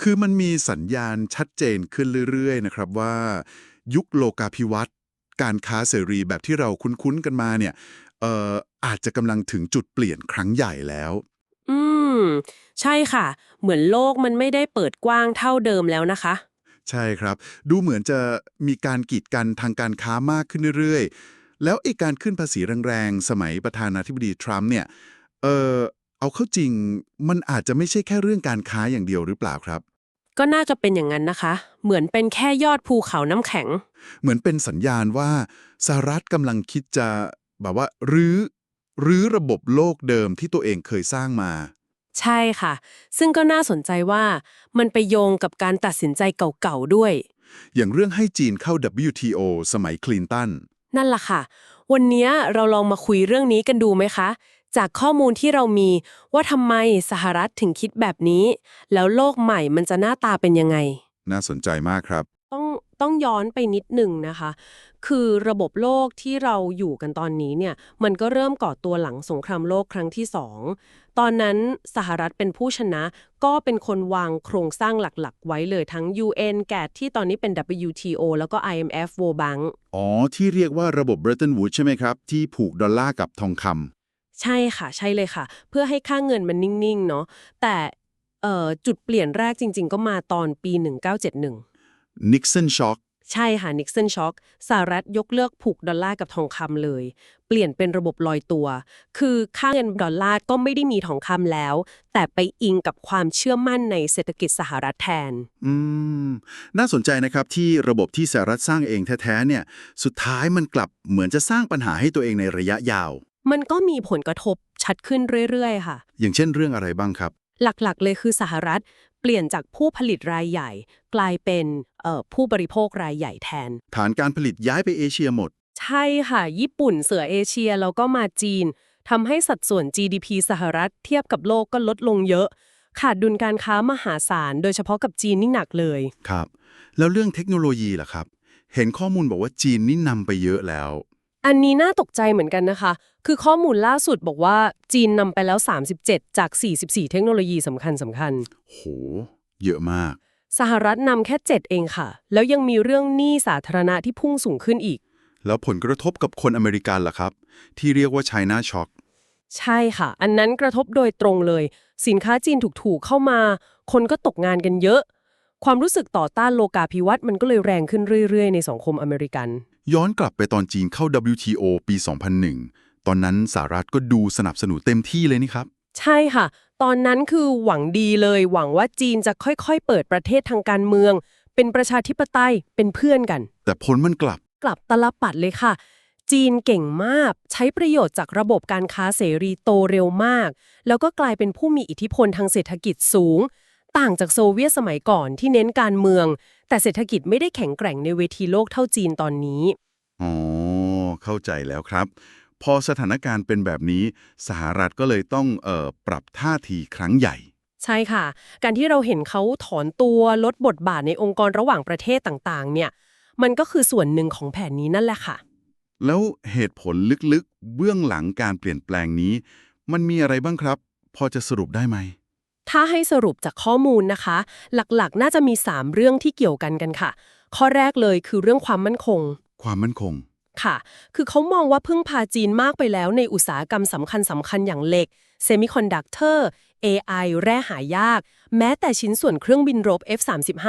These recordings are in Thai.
คือมันมีสัญญาณชัดเจนขึ้นเรื่อยๆนะครับว่า ยุคโลกาภิวัตน์การค้าเสรีแบบที่เราคุ้นๆกันมาเนี่ยเอ่ออาจจะกำลังถึงจุดเปลี่ยนครั้งใหญ่แล้ว อืม ใช่ค่ะ เหมือนโลกมันไม่ได้เปิดกว้างเท่าเดิมแล้วนะคะ ใช่ครับ ดูเหมือนจะมีการกีดกันทางการค้ามากขึ้นเรื่อยๆ แล้วไอ้การขึ้นภาษีแรงๆ สมัยประธานาธิบดีทรัมป์เนี่ย เออเอาเข้าจริง มันอาจจะไม่ใช่แค่เรื่องการค้าอย่างเดียวหรือเปล่าครับ ก็น่าจะเป็นอย่างนั้นนะคะ เหมือนเป็นแค่ยอดภูเขาน้ำแข็ง เหมือนเป็นสัญญาณว่าสหรัฐกำลังคิดจะแบบว่ารื้อรื้อระบบโลกเดิมที่ตัวเองเคยสร้างมา ใช่ค่ะ ซึ่งก็น่าสนใจว่ามันไปโยงกับการตัดสินใจเก่าๆด้วย อย่างเรื่องให้จีนเข้า WTO สมัยคลินตัน นั่นล่ะค่ะ วันนี้เราลองมาคุยเรื่องนี้กันดูไหมคะ จากข้อมูลที่เรามีว่าทำไมสหรัฐถึงคิดแบบนี้ แล้วโลกใหม่มันจะหน้าตาเป็นยังไง น่าสนใจมากครับ ต้องต้องย้อนไปนิดหนึ่งนะคะ คือระบบโลกที่เราอยู่กันตอนนี้เนี่ย มันก็เริ่มก่อตัวหลังสงครามโลกครั้งที่สอง ตอนนั้นสหรัฐเป็นผู้ชนะ ก็เป็นคนวางโครงสร้างหลักๆ ไว้เลยทั้ง UN แกดที่ตอนนี้เป็น WTO แล้วก็ IMF World Bank อ๋อ ที่เรียกว่าระบบ Bretton Woods ใช่ไหมครับ ที่ผูกดอลลาร์กับทองคำ ใช่ค่ะใช่เลยค่ะ เพื่อให้ค่าเงินมันนิ่งๆเนาะแต่เอ่อจุดเปลี่ยนแรกจริง ๆ ก็มาตอนปี 1971 Nixon Shock ใช่ค่ะนิกสันช็อคสหรัฐยกเลิกผูกดอลลาร์กับทองคำเลย เปลี่ยนเป็นระบบลอยตัว คือค่าเงินดอลลาร์ก็ไม่ได้มีทองคำแล้ว แต่ไปอิงกับความเชื่อมั่นในเศรษฐกิจสหรัฐแทน อืม น่าสนใจนะครับที่ระบบที่สหรัฐสร้างเองแท้ๆเนี่ย สุดท้ายมันกลับเหมือนจะสร้างปัญหาให้ตัวเองในระยะยาว มันก็มีผลกระทบชัดขึ้นเรื่อยๆ ค่ะ อย่างเช่นเรื่องอะไรบ้างครับ หลักๆ เลยคือสหรัฐเปลี่ยนจากผู้ผลิตรายใหญ่ กลายเป็นเอ่อผู้บริโภครายใหญ่แทน ฐานการผลิตย้ายไปเอเชียหมด ใช่ค่ะ ญี่ปุ่นเสือเอเชียแล้วก็มาจีนทำให้สัดส่วน GDP สหรัฐเทียบกับโลกก็ลดลงเยอะ ขาดดุลการค้ามหาศาล โดยเฉพาะกับจีนนี่หนักเลย ครับ แล้วเรื่องเทคโนโลยีล่ะครับ เห็นข้อมูลบอกว่าจีนนี่นำไปเยอะแล้ว อันนี้น่าตกใจเหมือนกันนะคะ คือข้อมูลล่าสุดบอกว่าจีนนำไปแล้ว 37 จาก 44 เทคโนโลยีสำคัญสำคัญโห เยอะมาก สหรัฐนำแค่ 7 เองค่ะ แล้วยังมีเรื่องหนี้สาธารณะที่พุ่งสูงขึ้นอีก แล้วผลกระทบกับคนอเมริกันล่ะครับ ที่เรียกว่า China Shock ใช่ค่ะ อันนั้นกระทบโดยตรงเลย สินค้าจีนถูกๆเข้ามา คนก็ตกงานกันเยอะ ความรู้สึกต่อต้านโลกาภิวัตน์มันก็เลยแรงขึ้นเรื่อย ๆ ในสังคมอเมริกัน ย้อนกลับไปตอนจีนเข้า WTO ปี 2001 ตอนนั้นสหรัฐก็ดูสนับสนุนเต็มที่เลยนี่ครับ ใช่ค่ะ ตอนนั้นคือหวังดีเลย หวังว่าจีนจะค่อยๆ เปิดประเทศทางการเมือง เป็นประชาธิปไตยเป็นเพื่อนกัน แต่ผลมันกลับกลับตลปัดเลยค่ะ จีนเก่งมาก ใช้ประโยชน์จากระบบการค้าเสรีโตเร็วมาก แล้วก็กลายเป็นผู้มีอิทธิพลทางเศรษฐกิจสูง ต่างจากโซเวียตสมัยก่อนที่เน้นการเมือง แต่เศรษฐกิจไม่ได้แข็งแกร่งในเวทีโลกเท่าจีนตอนนี้ อ๋อ เข้าใจแล้วครับ พอสถานการณ์เป็นแบบนี้ สหรัฐก็เลยต้องเอ่อปรับท่าทีครั้งใหญ่ ใช่ค่ะ การที่เราเห็นเขาถอนตัวลดบทบาทในองค์กรระหว่างประเทศต่างๆ เนี่ย มันก็คือส่วนหนึ่งของแผนนี้นั่นแหละค่ะ แล้วเหตุผลลึกๆ เบื้องหลังการเปลี่ยนแปลงนี้ มันมีอะไรบ้างครับ พอจะสรุปได้ไหม ถ้าให้สรุปจากข้อมูลนะคะ หลักๆ น่าจะมี 3 เรื่องที่เกี่ยวกันกันค่ะ ข้อแรกเลยคือเรื่องความมั่นคง ความมั่นคง ค่ะ คือเขามองว่าพึ่งพาจีนมากไปแล้วในอุตสาหกรรมสำคัญสำคัญอย่างเหล็กเซมิคอนดักเตอร์ AI แร่หายาก แม้แต่ชิ้นส่วนเครื่องบินรบ F35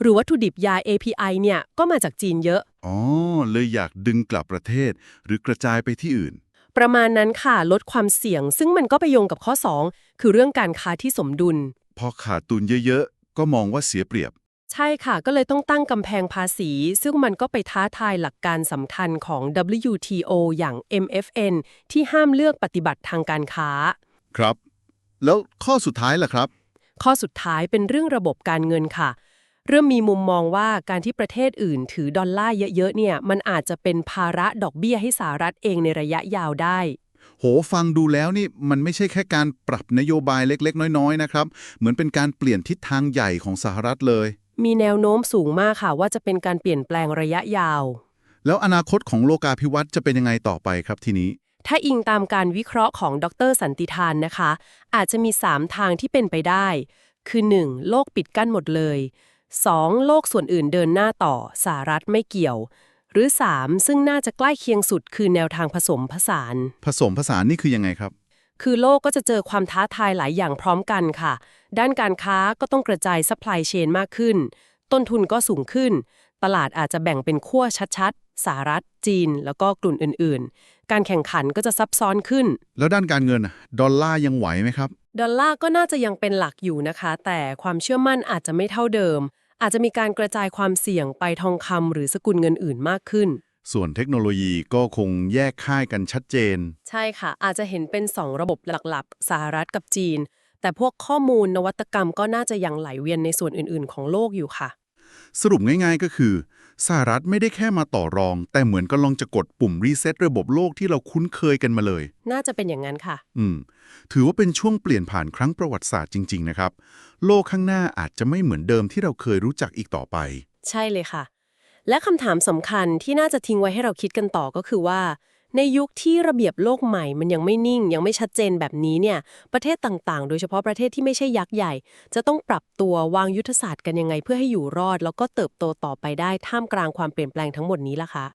หรือวัตถุดิบยา API เนี่ย ก็มาจากจีนเยอะ อ๋อ เลยอยากดึงกลับประเทศ หรือกระจายไปที่อื่น ประมาณนั้นค่ะลดความเสี่ยง ซึ่งมันก็ไปโยงกับข้อ 2 คือเรื่องการค้าที่สมดุล พอขาดตุนเยอะๆ ก็มองว่าเสียเปรียบ ใช่ค่ะก็เลยต้องตั้งกำแพงภาษี ซึ่งมันก็ไปท้าทายหลักการสำคัญของ WTO อย่าง MFN ที่ห้ามเลือกปฏิบัติทางการค้า ครับ แล้วข้อสุดท้ายล่ะครับ ข้อสุดท้ายเป็นเรื่องระบบการเงินค่ะ เริ่มมีมุมมองว่าการที่ประเทศอื่นถือดอลลาร์เยอะๆเนี่ยมันอาจจะเป็นภาระดอกเบี้ยให้สหรัฐเองในระยะยาวได้ โหฟังดูแล้วนี่มันไม่ใช่แค่การปรับนโยบายเล็กๆ น้อยๆนะครับ เหมือนเป็นการเปลี่ยนทิศทางใหญ่ของสหรัฐเลย มีแนวโน้มสูงมากค่ะว่าจะเป็นการเปลี่ยนแปลงระยะยาว แล้วอนาคตของโลกาภิวัตน์จะเป็นยังไงต่อไปครับทีนี้ถ้าอิงตามการวิเคราะห์ของดรสันติทานนะคะ อาจจะมี 3 ทางที่เป็นไปได้ คือ 1. โลกปิดกั้นหมดเลย 2. โลกส่วนอื่นเดินหน้าต่อสหรัฐไม่เกี่ยว หรือ 3. ซึ่งน่าจะใกล้เคียงสุดคือแนวทางผสมผสาน ผสมผสานนี่คือยังไงครับ คือโลกก็จะเจอความท้าทายหลายอย่างพร้อมกันค่ะ ด้านการค้าก็ต้องกระจายซัพพลายเชนมากขึ้น ต้นทุนก็สูงขึ้น ตลาดอาจจะแบ่งเป็นขั้วชัดๆ สหรัฐ จีน แล้วก็กลุ่มอื่นๆ การแข่งขันก็จะซับซ้อนขึ้น แล้วด้านการเงินน่ะดอลลาร์ยังไหวไหมครับ ดอลลาร์ก็น่าจะยังเป็นหลักอยู่นะคะ แต่ความเชื่อมั่นอาจจะไม่เท่าเดิม อาจจะมีการกระจายความเสี่ยงไปทองคำหรือสกุลเงินอื่นมากขึ้น ส่วนเทคโนโลยีก็คงแยกค่ายกันชัดเจน ใช่ค่ะ อาจจะเห็นเป็น 2 ระบบหลักๆสหรัฐกับจีน แต่พวกข้อมูลนวัตกรรมก็น่าจะยังไหลเวียนในส่วนอื่น ๆ ของโลกอยู่ค่ะ สรุปง่าย ๆ ก็คือ สหรัฐไม่ได้แค่มาต่อรอง แต่เหมือนกำลังจะกดปุ่มรีเซ็ตระบบโลกที่เราคุ้นเคยกันมาเลย น่าจะเป็นอย่างนั้นค่ะ อืม ถือว่าเป็นช่วงเปลี่ยนผ่านครั้งประวัติศาสตร์จริง ๆ นะครับ โลกข้างหน้าอาจจะไม่เหมือนเดิมที่เราเคยรู้จักอีกต่อไป ใช่เลยค่ะ และคำถามสำคัญที่น่าจะทิ้งไว้ให้เราคิดกันต่อก็คือว่า ในยุคที่ระเบียบโลกใหม่มันยังไม่นิ่ง ยังไม่ชัดเจนแบบนี้เนี่ย ประเทศต่างๆ โดยเฉพาะประเทศที่ไม่ใช่ยักษ์ใหญ่ จะต้องปรับตัววางยุทธศาสตร์กันยังไงเพื่อให้อยู่รอด แล้วก็เติบโตต่อไปได้ท่ามกลางความเปลี่ยนแปลงทั้งหมดนี้ล่ะคะ